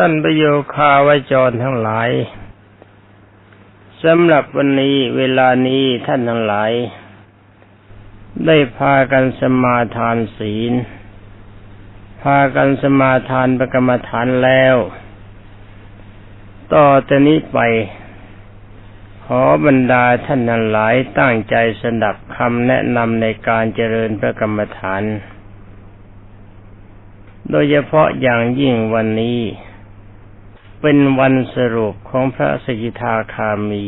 ท่านประโยคาไวจรทั้งหลายสำหรับวันนี้เวลานี้ท่านทั้งหลาย ได้พากันสมาทานศีล พากันสมาทานประกรรมฐานแล้ว ต่อแต่นี้ไป ขอบรรดาท่านทั้งหลายตั้งใจสดับคำแนะนำในการเจริญพระกรรมฐาน โดยเฉพาะอย่างยิ่งวันนี้ เป็นวันสรุปของพระสกิทาคามี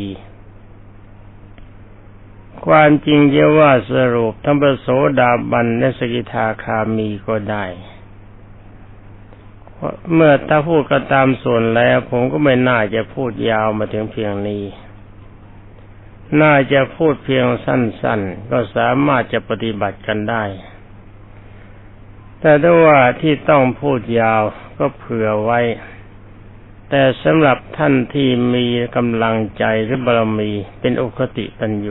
ความจริงจะว่าสรุปทั้งพระโสดาบันและสกิทาคามีก็ได้เมื่อถ้าพูดก็ตามส่วนแล้ว ผมก็ไม่น่าจะพูดยาวมาถึงเพียงนี้ น่าจะพูดเพียงสั้นๆ ก็สามารถจะปฏิบัติกันได้ แต่ถ้าว่าที่ต้องพูดยาวก็เผื่อไว้ แต่สำหรับท่านที่มีกำลังใจหรือบารมีเป็นอุคติปัญโย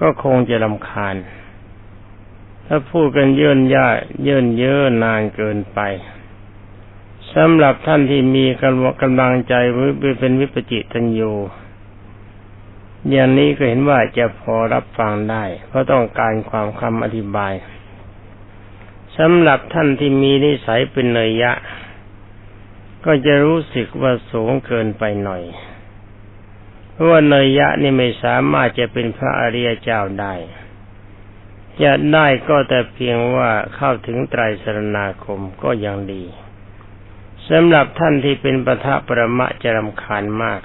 ก็คงจะลำคาญ ถ้าพูดกันเยินย่าเยินเยอะนานเกินไปสำหรับท่านที่มีกำลังใจเป็นวิปจิตัญโยอย่างนี้ก็เห็นว่าจะพอรับฟังได้ เพราะต้องการความคำอธิบายสำหรับท่านที่มีนิสัยเป็นเนยยะ ก็จะรู้สึกว่าสูงเกินไปหน่อย เพราะว่าเนยยะนี่ไม่สามารถจะเป็นพระอริยเจ้าได้จะได้ก็แต่เพียงว่าเข้าถึงไตรสรณาคมก็ยังดีสำหรับท่านที่เป็นปทะประมะจะรำคาญมาก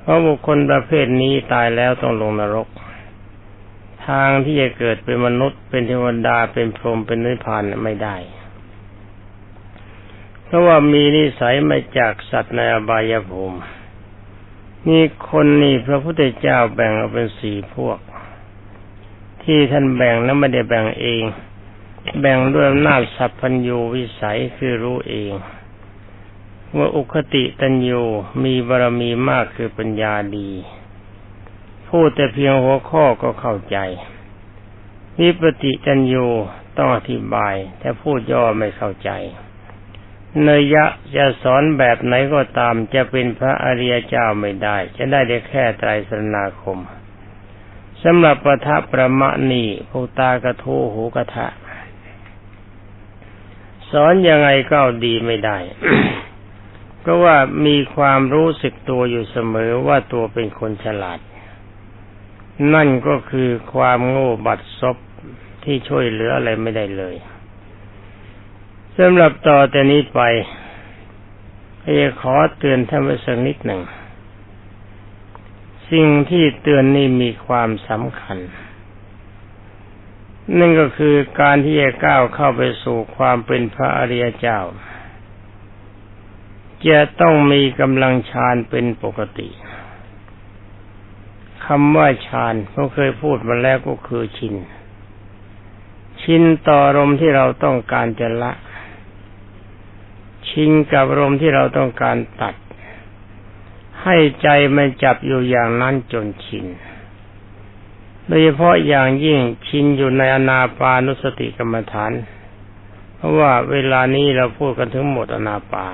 เพราะบุคคลประเภทนี้ตายแล้วต้องลงนรก ทางที่จะเกิดเป็นมนุษย์เป็นเทวดาเป็นพรหมเป็นนิพพานไม่ได้ เพราะว่ามีนิสัยมาจากสัตว์ในอบายภูมินี่คนนี่พระพุทธเจ้าแบ่งออกเป็นสี่พวก ที่ท่านแบ่งนั้นไม่ได้แบ่งเอง แบ่งด้วยอำนาจสัพพัญญูวิสัยคือรู้เอง ว่าอุคติตัญญูมีบารมีมากคือปัญญาดี พูดแต่เพียงหัวข้อก็เข้าใจวิปติตัญญูต้องอธิบาย แต่พูดย่อไม่เข้าใจ เนยะจะสอนแบบไหนก็ตามจะเป็นพระอริยเจ้าไม่ได้ จะได้ได้แค่ไตรสรณาคมสำหรับปทัประมะนี่ภูตากระทูหูกระทะสอนยังไงก็ดีไม่ได้ก็ว่ามีความรู้สึกตัวอยู่เสมอว่าตัวเป็นคนฉลาด นั่นก็คือความโง่บัดซบที่ช่วยเหลืออะไรไม่ได้เลย สำหรับต่อแต่นี้ไปจะขอเตือนท่านไว้สักนิดหนึ่ง สิ่งที่เตือนนี่มีความสำคัญ นั่นก็คือการที่จะก้าวเข้าไปสู่ความเป็นพระอริยเจ้า จะต้องมีกำลังฌานเป็นปกติคำว่าฌานเราเคยพูดมาแล้วก็คือชิน ชินต่ออารมณ์ที่เราต้องการจะละ ชิงกับอารมที่เราต้องการตัด ให้ใจมันจับอยู่อย่างนั้นจนชินโดยเฉพาะอย่างยิ่งชินอยู่ในอนาปานุสติกรรมฐาน เพราะว่าเวลานี้เราพูดกันถึงหมดอนาปา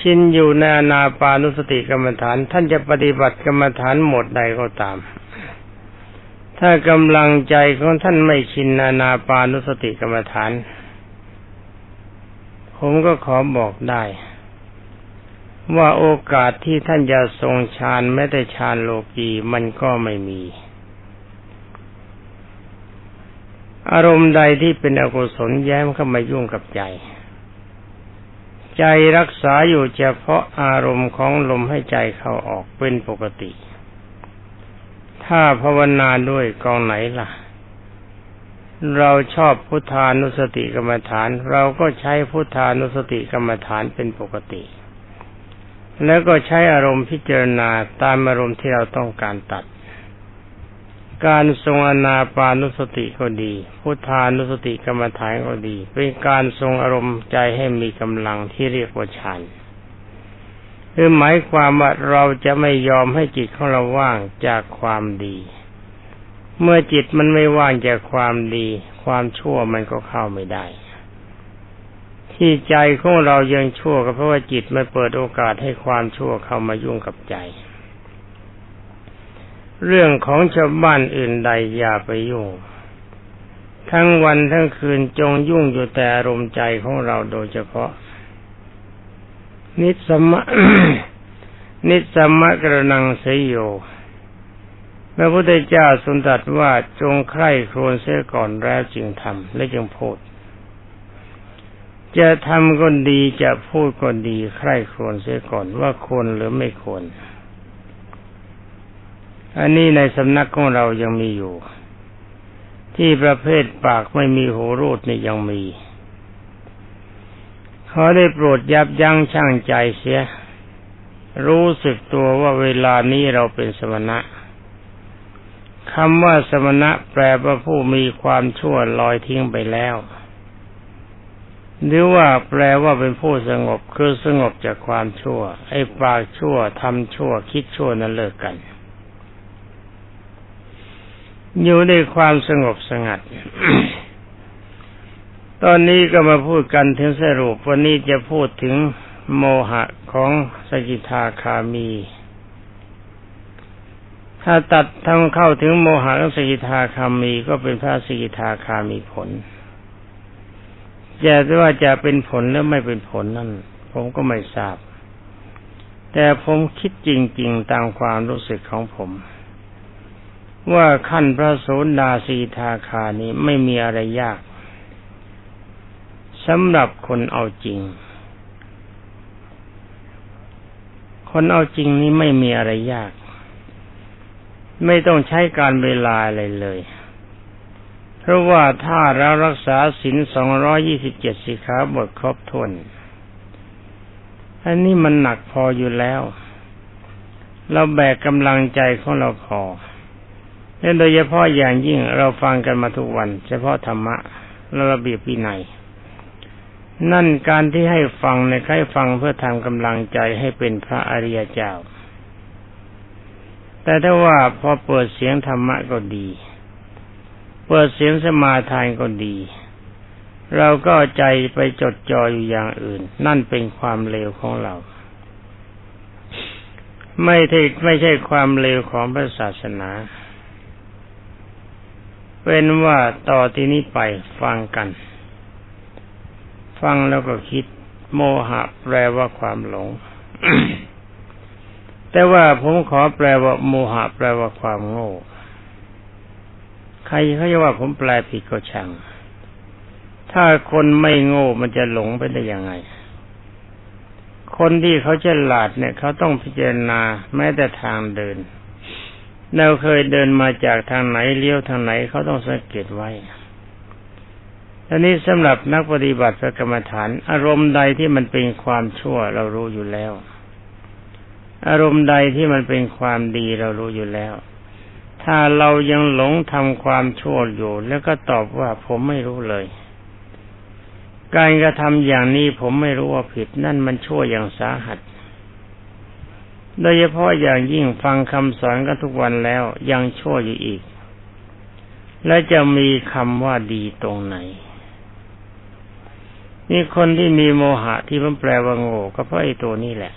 ชินอยู่ในอนาปานุสติกรรมฐาน ท่านจะปฏิบัติกรรมฐานหมดใดก็ตาม ถ้ากำลังใจของท่านไม่ชินอนาปานุสติกรรมฐาน ผมก็ขอบอกได้ ว่าโอกาสที่ท่านจะทรงฌานแม้แต่ฌานโลกีมันก็ไม่มี อารมณ์ใดที่เป็นอกุศลแย้มเข้ามายุ่งกับใจ ใจรักษาอยู่เฉพาะอารมณ์ของลมให้ใจเข้าออกเป็นปกติ ถ้าภาวนาด้วยกองไหนล่ะ เราชอบพุทธานุสติกรรมฐาน เราก็ใช้พุทธานุสติกรรมฐานเป็นปกติ แล้วก็ใช้อารมณ์พิจารณาตามอารมณ์ที่เราต้องการตัด การทรงอนาปานุสติก็ดี พุทธานุสติกรรมฐานก็ดี เป็นการทรงอารมณ์ใจให้มีกำลังที่เรียกว่าฌานคือหมายความว่าเราจะไม่ยอมให้จิตของเราว่างจากความดี เมื่อจิตมันไม่ว่างจากความดี ความชั่วมันก็เข้าไม่ได้ ที่ใจของเรายังชั่วก็เพราะว่าจิตไม่เปิดโอกาสให้ความชั่วเข้ามายุ่งกับใจ เรื่องของชาวบ้านอื่นใดอย่าไปยุ่ง ทั้งวันทั้งคืนจงยุ่งอยู่แต่อารมณ์ใจของเราโดยเฉพาะ นิสมะนิสมะกระนังเสยโย พระพุทธเจ้าทรงตรัสว่าจงใคร่ครวญเสียก่อนแล้วจึงทำและจึงพูด จะทำก็ดีจะพูดก็ดีใคร่ครวญเสียก่อนว่าควรหรือไม่ควร อันนี้ในสำนักของเรายังมีอยู่ ที่ประเภทปากไม่มีหูรูดนี่ยังมีขอได้โปรดยับยั้งชั่งใจเสีย รู้สึกตัวว่าเวลานี้เราเป็นสมณะ คำว่าสมณะแปลว่าผู้มีความชั่วลอยทิ้งไปแล้ว หรือว่าแปลว่าเป็นผู้สงบคือสงบจากความชั่ว ไอ้ปากชั่วทำชั่ว คิดชั่วนั้นเลิกกัน อยู่ในความสงบสงัด ตอนนี้ก็มาพูดกันถึงสรุปวันนี้จะพูดถึงโมหะของสกิทาคามี ถ้าตัดทำเข้าถึงโมหะสกิทาคามีก็เป็นพระสกิทาคามีผลจะว่าจะเป็นผลหรือไม่เป็นผลนั่น ผมก็ไม่ทราบ แต่ผมคิดจริง ๆ ตามความรู้สึกของผม ว่าขั้นพระโสดาสีทาคานี้ไม่มีอะไรยากสำหรับคนเอาจริง คนเอาจริงนี้ไม่มีอะไรยาก ไม่ต้องใช้การเวลาอะไรเลย เพราะว่าถ้าเรารักษาศีลสองร้อยี่สิบเจ็ดสิขาบทครบถ้วน อันนี้มันหนักพออยู่แล้ว เราแบกกำลังใจของเราพอและโดยเฉพาะอย่างยิ่งเราฟังกันมาทุกวัน เฉพาะธรรมะและระเบียบวินัย นั่นการที่ให้ฟังในใครฟังเพื่อทำกำลังใจให้เป็นพระอริยเจ้า แต่ถ้าว่าพอเปิดเสียงธรรมะก็ดี เปิดเสียงสมาทานก็ดี เราก็ใจไปจดจ่ออยู่อย่างอื่น นั่นเป็นความเลวของเรา ไม่ใช่ไม่ใช่ความเลวของพระศาสนา เป็นว่าต่อที่นี้ไปฟังกัน ฟังแล้วก็คิด โมหะแปลว่าความหลง แต่ว่าผมขอแปลว่าโมหะแปลว่าความโง่ ใครเขาจะว่าผมแปลผิดก็ช่าง ถ้าคนไม่โง่มันจะหลงไปได้ยังไง คนที่เขาฉลาดเนี่ย เขาต้องพิจารณาแม้แต่ทางเดิน เราเคยเดินมาจากทางไหนเลี้ยวทางไหนเขาต้องสังเกตไว้อันนี้สำหรับนักปฏิบัติพระกรรมฐาน อารมณ์ใดที่มันเป็นความชั่วเรารู้อยู่แล้ว อารมณ์ใดที่มันเป็นความดีเรารู้อยู่แล้ว ถ้าเรายังหลงทำความชั่วอยู่ แล้วก็ตอบว่าผมไม่รู้เลย การกระทำอย่างนี้ผมไม่รู้ว่าผิดนั่นมันชั่วอย่างสาหัส โดยเฉพาะอย่างยิ่งฟังคำสอนกันทุกวันแล้วยังชั่วอยู่อีก และจะมีคำว่าดีตรงไหนนี่คนที่มีโมหะที่มันแปลว่าโง่ก็เพราะไอ้ตัวนี้แหละ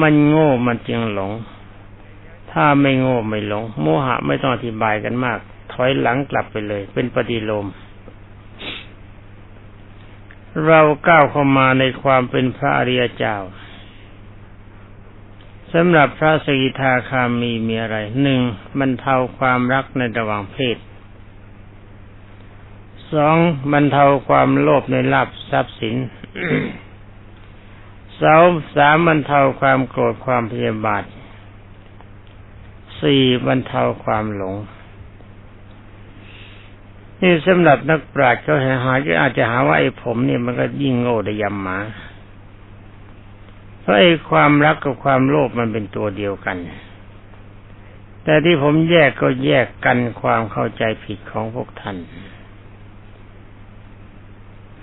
มันโง่มันจึงหลง ถ้าไม่โง่ไม่หลง โมหะไม่ต้องอธิบายกันมาก ถอยหลังกลับไปเลย เป็นปฏิโลม เราก้าวเข้ามาในความเป็นพระอริยเจ้าสำหรับพระสกิทาคามีมีอะไรหนึ่งบรรเทาความรักในระหว่างเพศสองบรรเทาความโลภในลาภทรัพย์สิน สาสามบรรเทาความโกรธความพยาบาทสี่บรรเทาความหลง นี่สำหรับนักปราชญ์เขาหาก็อาจจะหาว่าไอ้ผมเนี่ยมันก็ยิ่งโง่ได้ยำหมา เพราะไอ้ความรักกับความโลภมันเป็นตัวเดียวกัน แต่ที่ผมแยกก็แยกกันความเข้าใจผิดของพวกท่าน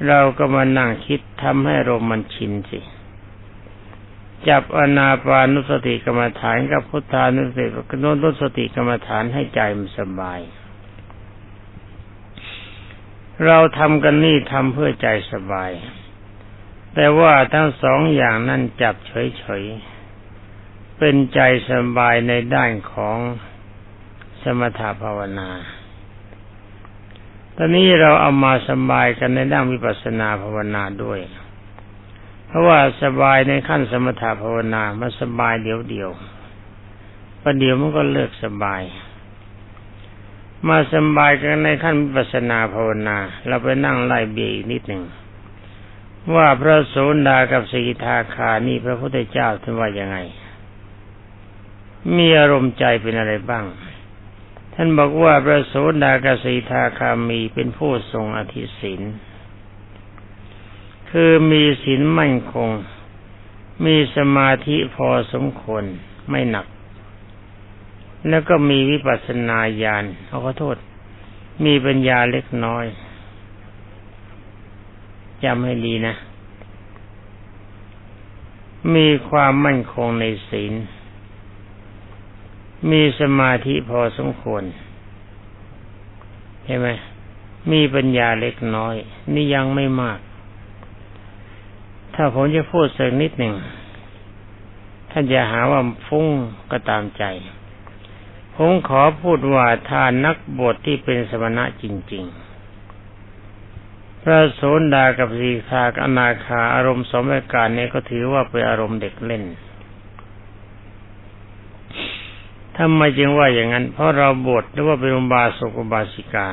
เราก็มานั่งคิดทำให้ลมมันชินสิ จับอนาปานุสติกรรมฐานกับพุทธานุสติกนุสติกรรมฐานให้ใจมันสบาย เราทำกันนี่ทำเพื่อใจสบาย แต่ว่าทั้งสองอย่างนั้นจับเฉยๆ เป็นใจสบายในด้านของสมถภาวนา ตอนนี้เราเอามาสบายกันในด้านวิปัสสนาภาวนาด้วย เพราะว่าสบายในขั้นสมถภาวนามันสบายเดียวเดียวประเดี๋ยวมันก็เลิกสบาย มาสบายกันในขั้นวิปัสสนาภาวนา เราไปนั่งไล่เบียอีกนิดหนึ่งว่าพระโสดากับสกิทาคานี่พระพุทธเจ้าท่านว่ายังไง มีอารมณ์ใจเป็นอะไรบ้าง ท่านบอกว่าพระโสดากับสกิทาคามีเป็นผู้ทรงอธิศิน คือมีศีลมั่นคง มีสมาธิพอสมควรไม่หนัก แล้วก็มีวิปัสสนาญาณเขาขอโทษ มีปัญญาเล็กน้อยจำให้ดีนะ มีความมั่นคงในศีล มีสมาธิพอสมควรใช่ไหมมีปัญญาเล็กน้อย นี่ยังไม่มาก ถ้าผมจะพูดสักนิดหนึ่งท่านจะหาว่าฟุ้งก็ตามใจ ผมขอพูดว่าทานนักบวชที่เป็นสมณะจริง ๆ พระโสดากับสีคากอนาคาอารมณ์สมการนี้ก็ถือว่าเป็นอารมณ์เด็กเล่นทำไมจึงว่าอย่างนั้น เพราะเราบวชหรือว่าเป็นอุบาสกอุบาสิกา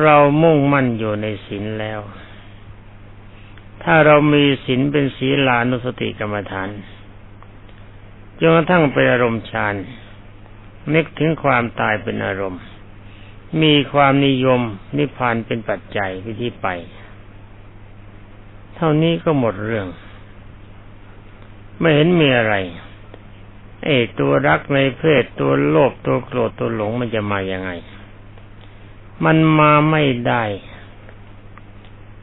เรามุ่งมั่นอยู่ในศีลแล้ว ถ้าเรามีศีลเป็นศีลานุสติกรรมฐานจนกระทั่งเป็นอารมณ์ฌานนึกถึงความตายเป็นอารมณ์ มีความนิยมนิพพานเป็นปัจจัยที่ที่ไป เท่านี้ก็หมดเรื่อง ไม่เห็นมีอะไรเอ้ตัวรักในเพศตัวโลภตัวโกรธตัวหลงมันจะมาอย่างไง มันมาไม่ได้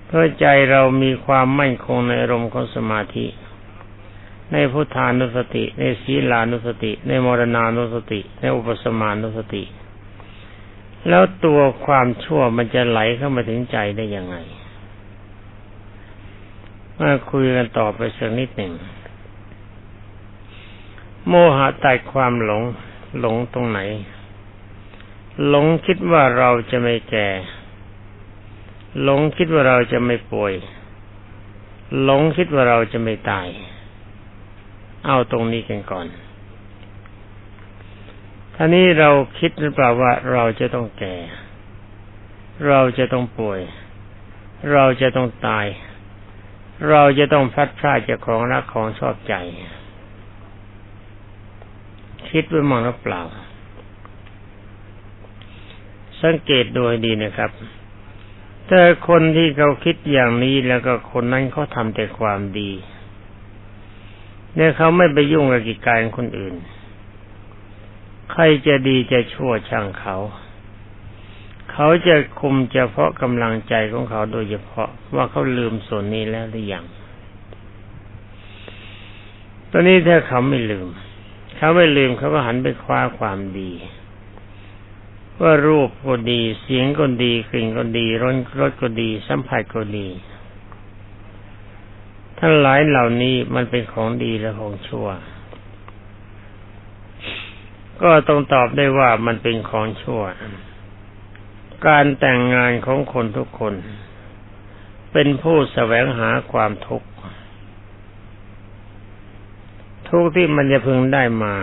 เพราะใจเรามีความมั่นคงในอารมณ์ของสมาธิ ในพุทธานุสติ ในศีลานุสติ ในมรณานุสติ ในอุปสมานุสติ แล้วตัวความชั่วมันจะไหลเข้ามาถึงใจได้ยังไงมาคุยกันต่อไปสักนิดหนึ่ง โมหะตัดความหลง หลงตรงไหน หลงคิดว่าเราจะไม่แก่ หลงคิดว่าเราจะไม่ป่วย หลงคิดว่าเราจะไม่ตาย เอาตรงนี้กันก่อนท่านี้เราคิดหรือเปล่าว่าเราจะต้องแก่ เราจะต้องป่วย เราจะต้องตาย เราจะต้องพัดพลาดจากของรักของชอบใจ คิดไว้มองหรือเปล่า สังเกตโดยดีนะครับ แต่คนที่เขาคิดอย่างนี้แล้วก็คนนั้นเขาทำแต่ความดี เนี่ยเขาไม่ไปยุ่งกับกิจการคนอื่น ใครจะดีจะชั่วช่างเขา เขาจะคุมเฉพาะกำลังใจของเขาโดยเฉพาะว่าเขาลืมส่วนนี้แล้วหรือยังตอนนี้ถ้าเขาไม่ลืม เขาไม่ลืมเขาก็หันไปคว้าความดี ว่ารูปก็ดี เสียงก็ดีกลิ่นก็ดีรสรสก็ดี สัมผัสก็ดี ทั้งหลายเหล่านี้มันเป็นของดีและของชั่ว ก็ต้องตอบได้ว่ามันเป็นของชั่ว การแต่งงานของคนทุกคน เป็นผู้แสวงหาความทุกข์ทุกที่มันจะพึงได้มา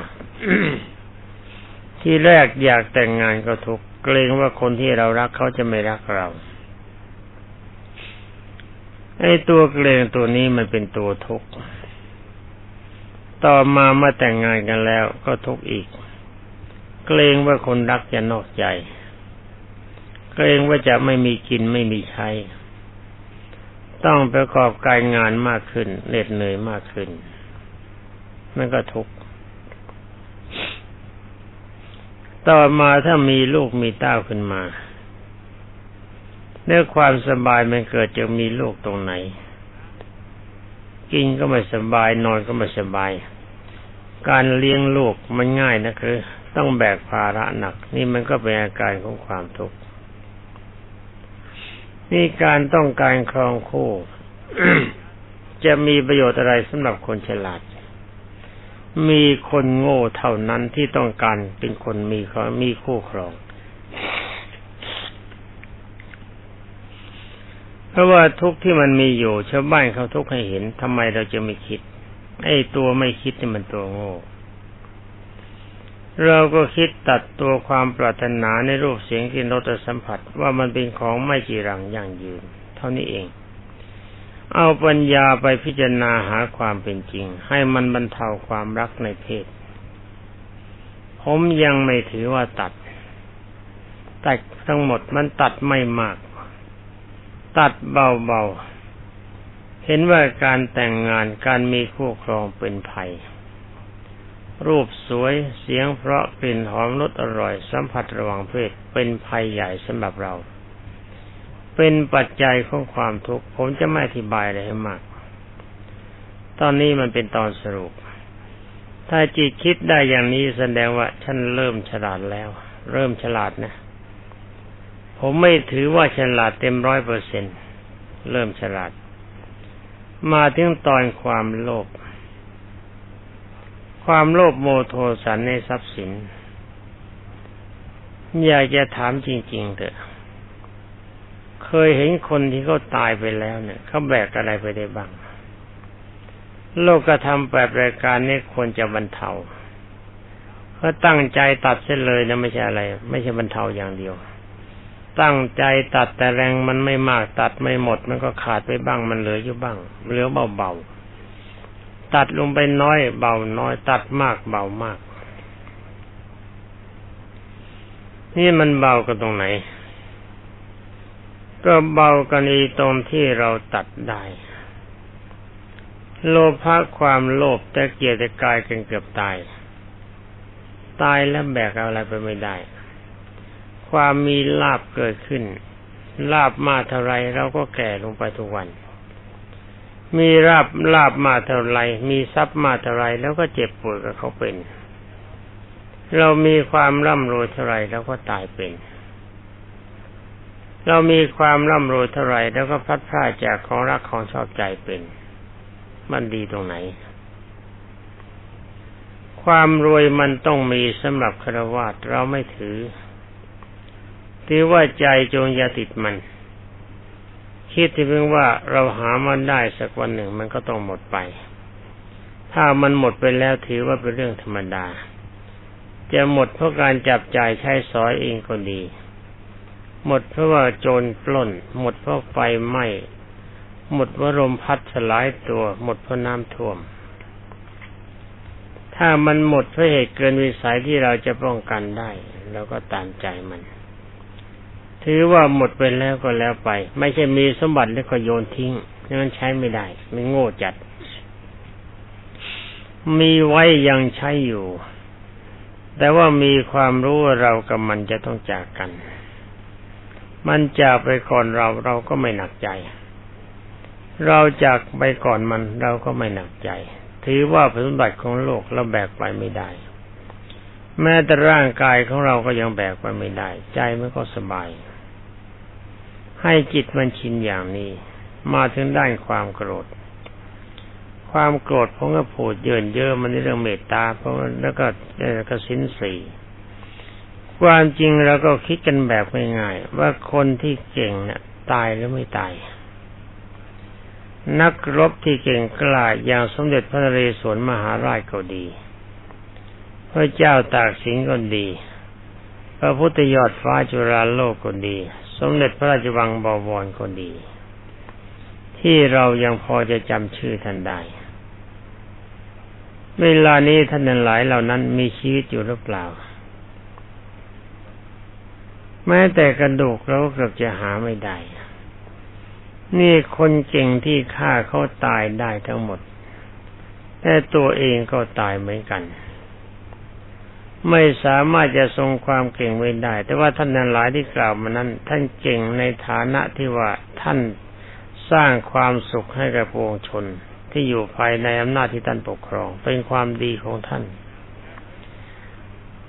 ที่แรกอยากแต่งงานก็ทุกเกรงว่าคนที่เรารักเขาจะไม่รักเราไอ้ตัวเกรงตัวนี้มันเป็นตัวทุกข์ต่อมาเมื่อแต่งงานกันแล้วก็ทุกข์อีก เกรงว่าคนรักจะนอกใจ เกรงว่าจะไม่มีกินไม่มีใช้ ต้องประกอบการงานมากขึ้นเหน็ดเหนื่อยมากขึ้นมันก็ทุกข์ ต่อมาถ้ามีลูกมีเต้าขึ้นมาเนื้อความสบายมันเกิดจากมีลูกตรงไหน กินก็ไม่สบายนอนก็ไม่สบาย การเลี้ยงลูกมันง่ายนะคือ ต้องแบกภาระหนัก นี่มันก็เป็นอาการของความทุกข์นี่การต้องการครองคู่ จะมีประโยชน์อะไรสำหรับคนฉลาด มีคนโง่เท่านั้นที่ต้องการเป็นคนมีมีคู่ครอง เพราะว่าทุกที่มันมีอยู่ชาวบ้านเขาทุกให้เห็นทำไมเราจะไม่คิด ไอ้ตัวไม่คิดนี่มันตัวโง่ เราก็คิดตัดตัวความปรารถนาในรูปเสียงกลิ่นรสสัมผัสว่ามันเป็นของไม่จีรังยั่งยืน เท่านี้เอง เอาปัญญาไปพิจารณาหาความเป็นจริง ให้มันบรรเทาความรักในเพศ ผมยังไม่ถือว่าตัด ตัดทั้งหมดมันตัดไม่มาก ตัดเบาๆ เห็นว่าการแต่งงานการมีคู่ครองเป็นภัย รูปสวยเสียงเพราะกลิ่นหอมรสอร่อยสัมผัสระหว่างเพศเป็นภัยใหญ่สำหรับเรา เป็นปัจจัยของความทุกข์ผมจะไม่อธิบายอะไรให้มาก ตอนนี้มันเป็นตอนสรุป ถ้าจิตคิดได้อย่างนี้แสดงว่าฉันเริ่มฉลาดแล้ว เริ่มฉลาดนะ ผมไม่ถือว่าฉลาดเต็มร้อยเปอร์เซ็นเริ่มฉลาด มาถึงตอนความโลภความโลภโมโทสันในทรัพย์สิน อยากจะถามจริง ๆเถอะ เคยเห็นคนที่เขาตายไปแล้วเนี่ยเขาแบกอะไรไปได้บ้าง โลกกระทำแบบรายการนี้ควรจะบรรเทาเขาตั้งใจตัดเส้นเลยนะไม่ใช่อะไร ไม่ใช่บรรเทาอย่างเดียว ตั้งใจตัดแต่แรงมันไม่มาก ตัดไม่หมด มันก็ขาดไปบ้างมันเหลืออยู่บ้างเหลือเบาๆตัดลงไปน้อย เบาน้อย ตัดมากเบามาก นี่มันเบากันตรงไหน ก็เบากันอีตรงที่เราตัดได้ โลภะความโลภแต่เกียรติกายกันเกือบตาย ตายแล้วแบกอะไรไปไม่ได้ ความมีลาบเกิดขึ้น ลาบมาเท่าไรเราก็แก่ลงไปทุกวัน มีราบลาบมาเท่าไรมีทรัพย์มาเท่าไรแล้วก็เจ็บป่วยกับเขาเป็น เรามีความร่ำรวยเท่าไรแล้วก็ตายเป็น เรามีความร่ำรวยเท่าไรแล้วก็พัดพลาดจากของรักของชอบใจเป็น มันดีตรงไหน ความรวยมันต้องมีสำหรับครวญเราไม่ถือถือว่าใจจงอย่าติดมัน คิดที่เพียงว่าเราหามันได้สักวันหนึ่งมันก็ต้องหมดไป ถ้ามันหมดไปแล้วถือว่าเป็นเรื่องธรรมดา จะหมดเพราะการจับจ่ายใช้สอยเองก็ดี หมดเพราะว่าโจรปล้น หมดเพราะไฟไหม้หมดเพราะลมพัดสลายตัว หมดเพราะน้ำท่วม ถ้ามันหมดเพราะเหตุเกินวิสัยที่เราจะป้องกันได้เราก็ตามใจมัน ถือว่าหมดไปแล้วก็แล้วไป ไม่ใช่มีสมบัติแล้วก็โยนทิ้งนั้นใช้ไม่ได้มันโง่จัด มีไว้ยังใช้อยู่ แต่ว่ามีความรู้ว่าเรากับมันจะต้องจากกัน มันจากไปก่อนเราเราก็ไม่หนักใจ เราจากไปก่อนมันเราก็ไม่หนักใจ ถือว่าสมบัติของโลกเราแบกไปไม่ได้ แม้แต่ร่างกายของเราก็ยังแบกไปไม่ได้ ใจมันก็สบาย ให้จิตมันชินอย่างนี้ มาถึงด้านความโกรธ ความโกรธผมก็พูดเยินเยอะมันในเรื่องเมตตาเพราะแล้วก็กระสินสี ความจริงเราก็คิดกันแบบง่ายๆว่าคนที่เก่งเนี่ยตายหรือไม่ตาย นักรบที่เก่งกล้าอย่างสมเด็จพระนเรศวรมหาราชก็ดี พระเจ้าตากสินก็ดี พระพุทธยอดฟ้าจุฬาโลกก็ดี สมเด็จพระราชวังบวรก็ดี ที่เรายังพอจะจำชื่อท่านได้ เวลานี้ท่านนั้นหลายเหล่านั้นมีชีวิตอยู่หรือเปล่า แม้แต่กระดูกเราก็เกือบจะหาไม่ได้ นี่คนเก่งที่ฆ่าเขาตายได้ทั้งหมด แต่ตัวเองก็ตายเหมือนกัน ไม่สามารถจะทรงความเก่งไว้ได้ แต่ว่าท่านนั้นหลายที่กล่าวมานั้น ท่านเก่งในฐานะที่ว่าท่านสร้างความสุขให้กับปวงชนที่อยู่ภายในอำนาจที่ท่านปกครอง เป็นความดีของท่าน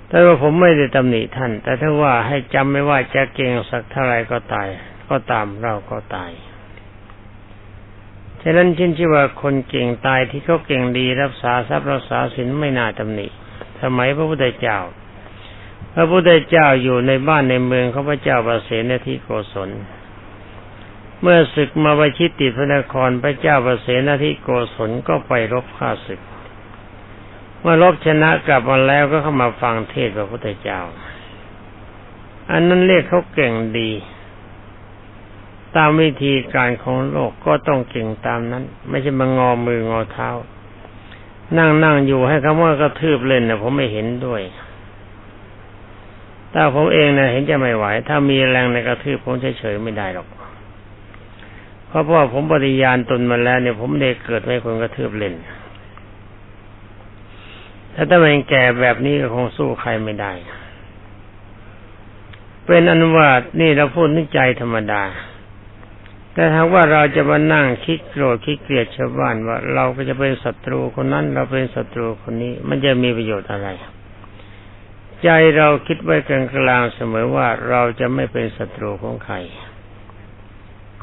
แต่ว่าผมไม่ได้ตำหนิท่าน แต่ถ้าว่าให้จำไม่ว่าจะเก่งสักเท่าไรก็ตาย ก็ตามเราก็ตาย ฉะนั้นชื่นชื่ว่าคนเก่งตายที่เขาเก่งดีรักษาทรัพย์รักษาศีลไม่น่าตำหนิ สมัยพระพุทธเจ้า พระพุทธเจ้าอยู่ในบ้านในเมืองเขาพระเจ้าประเสนที่โกศล เมื่อศึกมาวิชิตติพระนครพระเจ้าประเสนที่โกศลก็ไปรบฆ่าศึก เมื่อรบชนะกลับมาแล้วก็เข้ามาฟังเทศพระพุทธเจ้า อันนั้นเรียกเขาเก่งดี ตามวิธีการของโลกก็ต้องเก่งตามนั้น ไม่ใช่มางอมืองอเท้า นั่งนั่งอยู่ให้คำว่ากระทืบเล่นนะผมไม่เห็นด้วยถ้าผมเองนะเห็นจะไม่ไหว ถ้ามีแรงในกระทืบผมเฉยๆไม่ได้หรอก เพราะว่าผมปฏิญาณตนมาแล้วเนี่ยผมเด็กเกิดให้คนกระทืบเล่น ถ้าถ้าเป็นแก่แบบนี้ก็คงสู้ใครไม่ได้ เป็นอนุวาตนี่เราพูดนึกใจธรรมดา แต่ถ้าว่าเราจะมานั่งคิดโกรธคิดเกลียดชาวบ้านว่า เราก็จะเป็นศัตรูคนนั้น เราเป็นศัตรูคนนี้ มันจะมีประโยชน์อะไร ใจเราคิดไว้กลางกลางเสมอว่าเราจะไม่เป็นศัตรูของใคร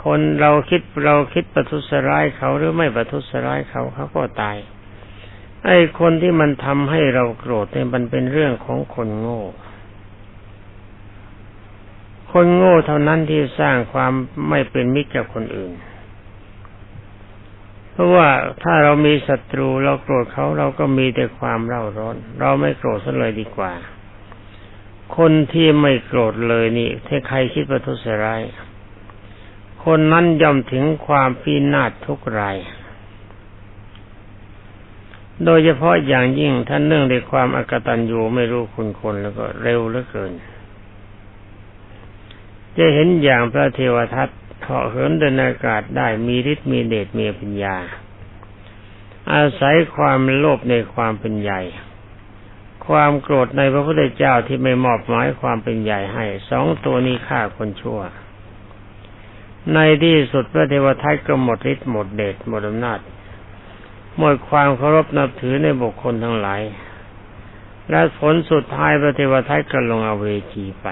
คนเราคิดเราคิดประทุษร้ายเขาหรือไม่ประทุษร้ายเขาเขาก็ตาย ไอ้คนที่มันทำให้เราโกรธเนี่ยมันเป็นเรื่องของคนโง่ คนโง่เท่านั้นที่สร้างความไม่เป็นมิตรกับคนอื่น เพราะว่าถ้าเรามีศัตรูเราโกรธเขาเราก็มีแต่ความเร่าร้อน เราไม่โกรธซะเลยดีกว่า คนที่ไม่โกรธเลยนี่ถ้าใครคิดประทุษร้ายคนนั้นย่อมถึงความพินาศทุกราย โดยเฉพาะอย่างยิ่งท่านเนื่องในความอกตัญญูไม่รู้คุณคนแล้วก็เร็วเหลือเกิน จะเห็นอย่างพระเทวทัตเหาะเหินเดินอากาศได้มีฤทธิ์มีเดชมีปัญญา อาศัยความโลภในความเป็นใหญ่ ความโกรธในพระพุทธเจ้าที่ไม่มอบหมายความเป็นใหญ่ให้สองตัวนี้ฆ่าคนชั่ว ในที่สุดพระเทวทัตก็หมดฤทธิ์หมดเดชหมดอำนาจ หมดความเคารพนับถือในบุคคลทั้งหลาย และผลสุดท้ายพระเทวทัตก็ลงอเวจีไป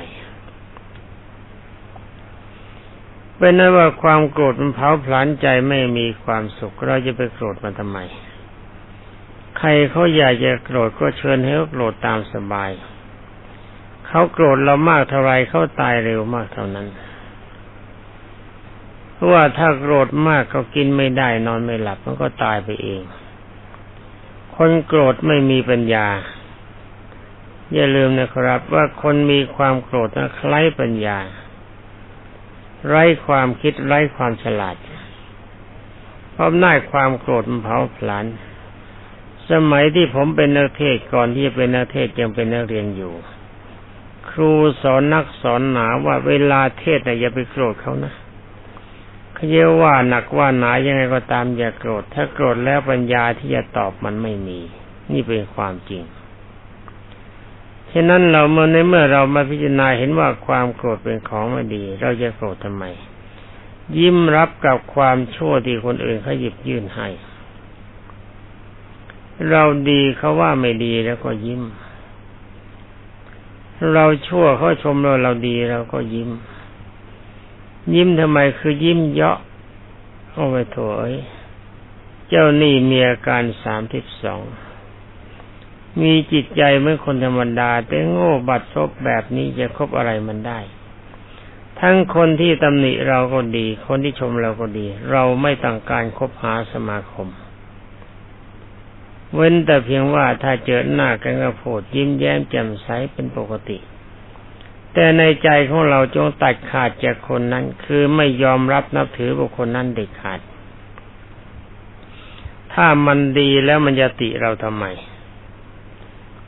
เป็นนั้นว่าความโกรธมันเผาผลาญใจไม่มีความสุขเราจะไปโกรธมันทำไม ใครเขาอยากจะโกรธก็เชิญให้เขาโกรธตามสบาย เขาโกรธเรามากเท่าไรเขาตายเร็วมากเท่านั้น ว่าถ้าโกรธมากเขากินไม่ได้นอนไม่หลับมันก็ตายไปเอง คนโกรธไม่มีปัญญา อย่าลืมนะครับ ว่าคนมีความโกรธนั้นคล้ายปัญญา ไร้ความคิดไร้ความฉลาดเพราะน้าความโกรธมันเผาผลาญสมัยที่ผมเป็นนักเทศก่อนที่จะเป็นนักเทศยังเป็นนักเรียนอยู่ ครูสอนนักสอนหนาว่าเวลาเทศนะอย่าไปโกรธเขานะ เขาเยาว่าหนักว่าหนายังไงก็ตามอย่าโกรธ ถ้าโกรธแล้วปัญญาที่จะตอบมันไม่มี นี่เป็นความจริงฉะนั้นเราเมื่อในเมื่อเรามาพิจารณาเห็นว่าความโกรธเป็นของไม่ดี เราจะโกรธทำไม ยิ้มรับกับความชั่วที่คนอื่นเขาหยิบยื่นให้ เราดีเขาว่าไม่ดีแล้วก็ยิ้ม เราชั่วเขาชมเราเราดีเราก็ยิ้ม ยิ้มทำไมคือยิ้มเยาะโอ้ไม่โถยเจ้านี่มีอาการสามทิบสอง มีจิตใจเมื่อคนธรรมดา แต่โง่บัดซบแบบนี้จะคบอะไรมันได้ ทั้งคนที่ตำหนิเราก็ดี คนที่ชมเราก็ดี เราไม่ต้องการคบหาสมาคม เว้นแต่เพียงว่าถ้าเจอหน้ากันก็พูดยิ้มแย้มแจ่มใสเป็นปกติ แต่ในใจของเราจงตัดขาดจากคนนั้น คือไม่ยอมรับนับถือบุคคลนั้นเด็ดขาด ถ้ามันดีแล้วมันจะติเราทำไม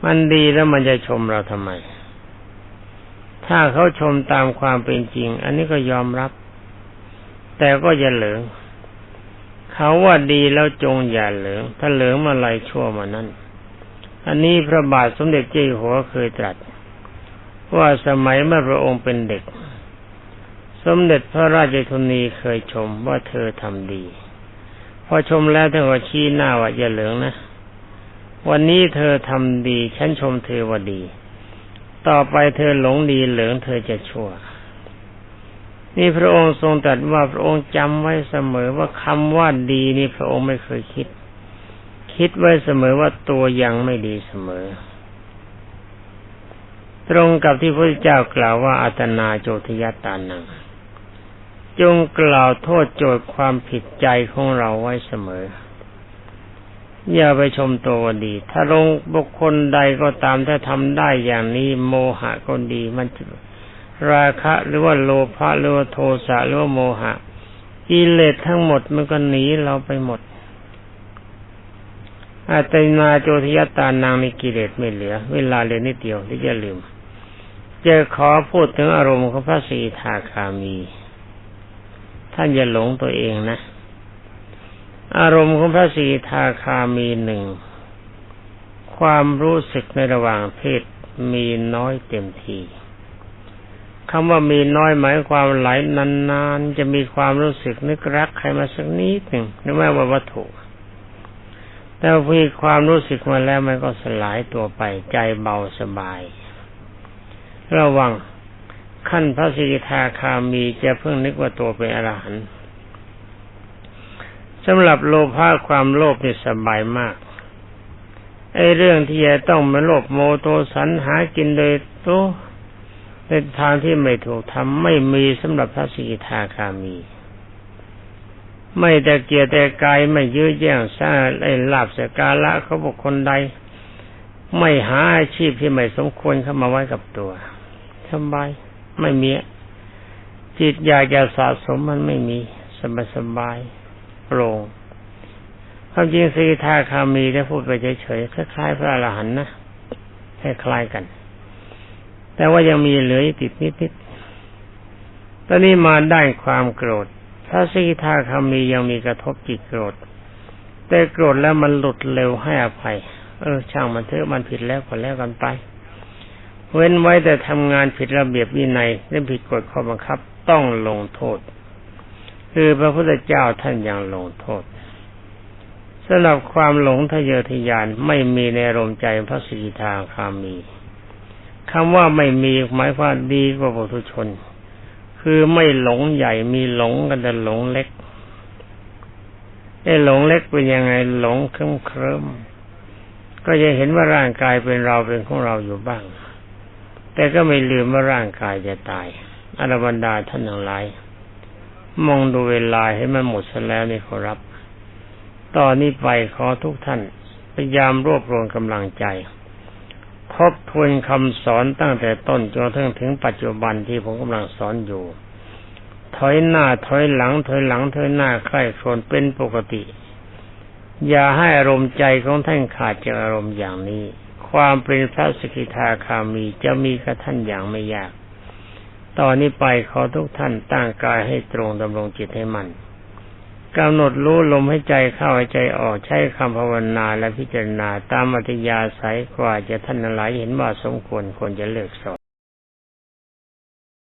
มันดีแล้วมันจะชมเราทำไม ถ้าเขาชมตามความเป็นจริง อันนี้ก็ยอมรับ แต่ก็อย่าเหลิงเขาว่าดีแล้วจงอย่าเหลิงถ้าเหลิงมาลายชั่วมานั้น อันนี้พระบาทสมเด็จเจ้าหัวเคยตรัส ว่าสมัยเมื่อพระองค์เป็นเด็ก สมเด็จพระราชธนีเคยชมว่าเธอทำดี พอชมแล้วท่านก็ชี้หน้าว่าอย่าเหลืองนะ วันนี้เธอทำดี ฉันชมเธอว่าดี ต่อไปเธอหลงดีเหลืองเธอจะชั่วนี่พระองค์ทรงตรัสว่าพระองค์จำไว้เสมอว่าคำว่าดีนี่พระองค์ไม่เคยคิด คิดไว้เสมอว่าตัวยังไม่ดีเสมอ ตรงกับที่พระพุทธเจ้ากล่าวว่าอัตนาโจทยตานัง จงกล่าวโทษโจทย์ความผิดใจของเราไว้เสมอ อย่าไปชมตัวดี ถ้าลงบุคคลใดก็ตามถ้าทำได้อย่างนี้โมหะก็ดี มันราคะหรือว่าโลภะหรือว่าโทสะหรือว่าโมหะกิเลสทั้งหมดมันก็หนีเราไปหมดอาตนาโจทยตานางมีกิเลสไม่เหลือ เวลาเรียนนิดเดียวที่จะลืม จะขอพูดถึงอารมณ์ของพระสีทาคามี ท่านอย่าหลงตัวเองนะ อารมณ์ของพระสีทาคามีหนึ่ง ความรู้สึกในระหว่างเพศมีน้อยเต็มทีคำว่ามีน้อยหมายความไหลนานๆ จะมีความรู้สึกนึกรักใครมาสักนิดหนึ่งนึกว่าว่าวัตถุแต่พอความรู้สึกมาแล้วมันก็สลายตัวไปใจเบาสบาย ระวังขั้นพระสิกขาคามีจะเพิ่งนึกว่าตัวเป็นอรหันต์สำหรับโลภะความโลภนี่สบายมากไอ้เรื่องที่จะต้องมาโลภโมโทสันหากินโดยตัวในทางที่ไม่ถูกทำไม่มีสำหรับพระสิกขาคามี ไม่แต่เกียรแต่กายไม่ยื้อแย่งสร้างไอ้ลาบสการะเขาบุคคลใด ไม่หาอาชีพที่ไม่สมควรเข้ามาไว้กับตัว สบาย ไม่มี จิตอยากจะสะสมมันไม่มี สบายสบายโปร่งความจริงสีทาคามีได้พูดไปเฉยๆคล้ายๆพระอรหันต์นะคล้ายๆกัน แต่ว่ายังมีเหลือติดนิดๆตอนนี้มาได้ความโกรธถ้าสีทาคามียังมีกระทบจิตโกรธ แต่โกรธแล้วมันหลุดเร็วให้อภัย เออช่างมันเถอะมันผิดแล้วก็แล้วกันไป เว้นไว้แต่ทำงานผิดระเบียบวินัยและผิดกฎข้อบังคับต้องลงโทษ คือพระพุทธเจ้าท่านยังลงโทษสำหรับความหลงทะเยอทะยานไม่มีในรมใจพระสีทางคามีคำว่าไม่มีหมายความดีกว่าปุถุชน คือไม่หลงใหญ่มีหลงกันแต่หลงเล็กไอ้หลงเล็กเป็นยังไงหลงเคลิ้มเคลิ้มก็จะเห็นว่าร่างกายเป็นเราเป็นของเราอยู่บ้าง แต่ก็ไม่ลืมว่าร่างกายจะตายอรบรรดาท่านทั้งหลายมองดูเวลาให้มันหมดซะแล้วนี่ขอรับ ตอนนี้ไปขอทุกท่านพยายามรวบรวมกำลังใจ ทบทวนคำสอนตั้งแต่ต้นจนกระทั่งถึงปัจจุบันที่ผมกำลังสอนอยู่ ถอยหน้าถอยหลัง ถอยหลัง ถอยหน้าใคร่ครวญเป็นปกติ อย่าให้อารมณ์ใจของท่านขาดจากอารมณ์อย่างนี้ ความเป็นพระสกิทาคามีจะมีกับท่านอย่างไม่ยาก ตอนนี้ไปขอทุกท่านตั้งกายให้ตรงดำรงจิตให้มัน่นกำหนดรู้ลมให้ใจเข้าให้ใจออกใช้คำภาวนาและพิจารณาตามอัธยาศัยกว่าจะท่านหลายเห็นว่าสมควรควรจะเลิกสอน